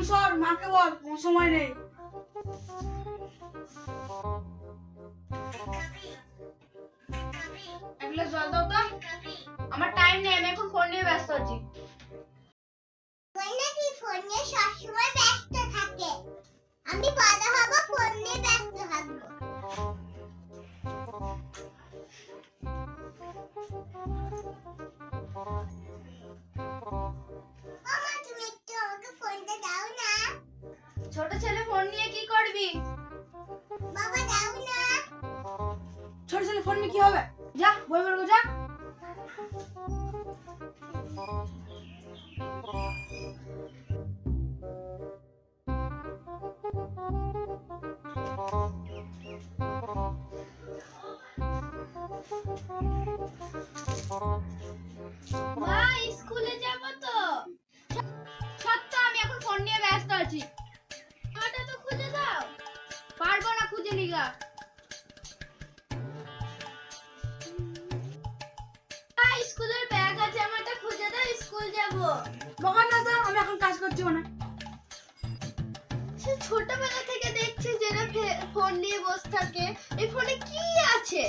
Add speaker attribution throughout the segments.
Speaker 1: এখন সর মাকে বল কোনো সময় নেই।
Speaker 2: এক গ্লাস জল দাও তো। আমার টাইম নেই আমি এখন ফোন নিয়ে ব্যস্ত আছি।
Speaker 3: ফোন নিয়ে সবসময় ব্যস্ত থাকে। আমি বড় হব ফোন নিয়ে ব্যস্ত থাকব। মামা
Speaker 2: কি
Speaker 1: হবে যা বই বের কর, যা
Speaker 2: মা যাব।
Speaker 1: বকার না আমি এখন কাজ করছি
Speaker 2: সে ছোটবেলা থেকে দেখছি যেটা ফোন নিয়ে বসে থাকে। এই ফোনে কি আছে?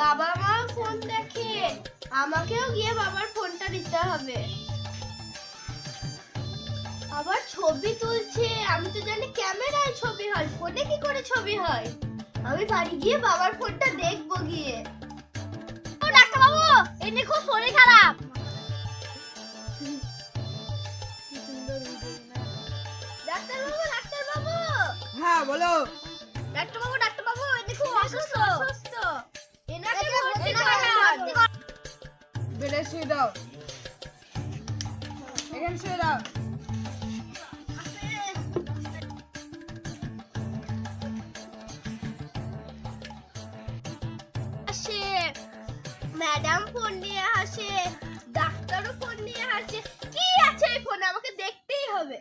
Speaker 2: বাবা মা ফোন দেখে। আমাকেও গিয়ে বাবার ফোনটা দিতে হবে। আবার ছবি তুলছে। আমি তো জানি ক্যামেরায় ছবি হয় ফোনে কি করে ছবি হয়? আমি বাড়ি গিয়ে বাবার ফোনটা দেখব গিয়ে। ও ডাক্তার বাবু এনে খুব শরীর খারাপ। ডাক্তার বাবু ডাক্তার বাবু
Speaker 1: হ্যাঁ বলো।
Speaker 2: ডাক্তার বাবু ডাক্তার
Speaker 1: শুয়ে দাও। এখানে শুয়ে দাও।
Speaker 2: ম্যাডাম ফোন নিয়ে আসে, ডাক্তারও ফোন নিয়ে আসে। কি আছে এই ফোনে? আমাকে দেখতেই হবে।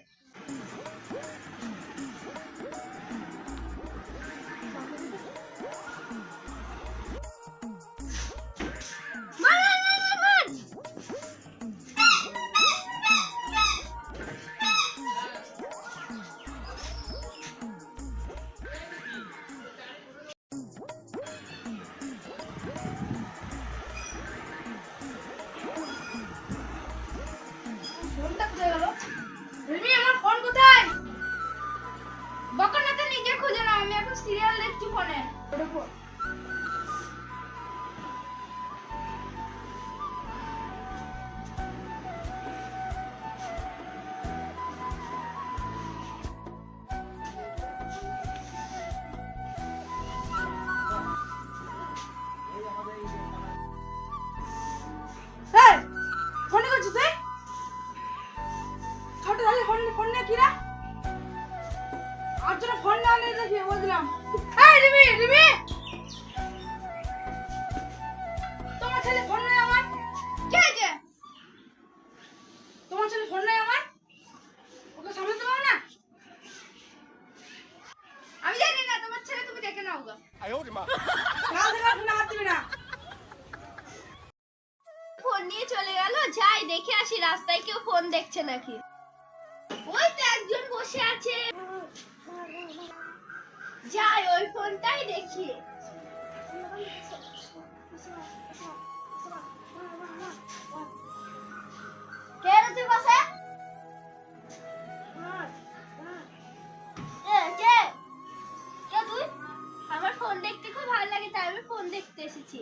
Speaker 1: ফোনে নিয়ে
Speaker 2: চলে গেল যাই দেখে আসি রাস্তায় কেউ ফোন দেখছে নাকি। ওই তো একজন বসে আছে। যাই ওই ফোনটাই দেখি। কে রে তুই বসে? দেখতে এসেছি।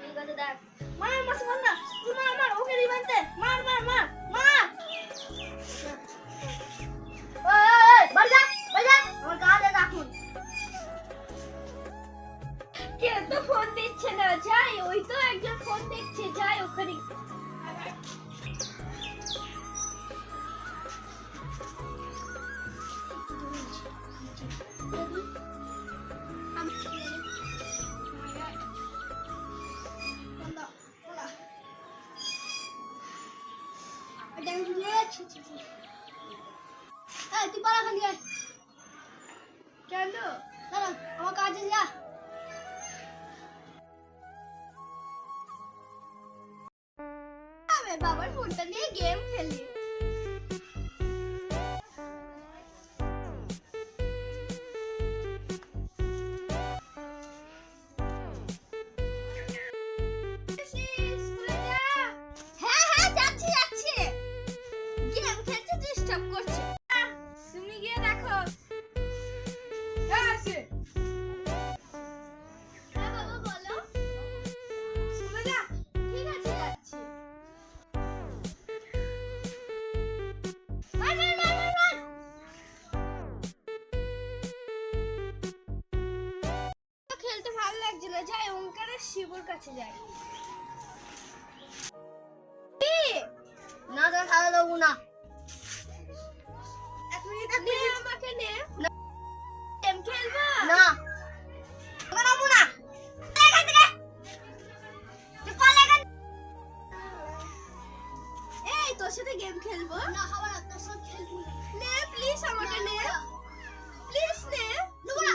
Speaker 2: ঠিক আছে, দেখ। মা, মাসি মার না। তুই মা আমার ওকে রিবান্তে মার মার মার মা ফোন দিচ্ছে না। যাই, ওই তো একজন ফোন দেখছে যাই, ওখানে। তুই পালা খালি কেন দাঁড়া আমার কাজে যা আমি বাবার ফোনটা নিয়ে গেম খেলি হ্যাঁ ভালো লাগছে না যাই ওঙ্কারের শিবর কাছে যাই।
Speaker 3: না তো না।
Speaker 2: এক মিনিট আমাকে নে। গেম খেলবা?
Speaker 3: না। এখান
Speaker 2: এই তোর সাথে গেম খেলব?
Speaker 3: না তোর সাথে খেলব নে।
Speaker 2: প্লিজ আমাকে নে প্লিজ নে।
Speaker 3: না।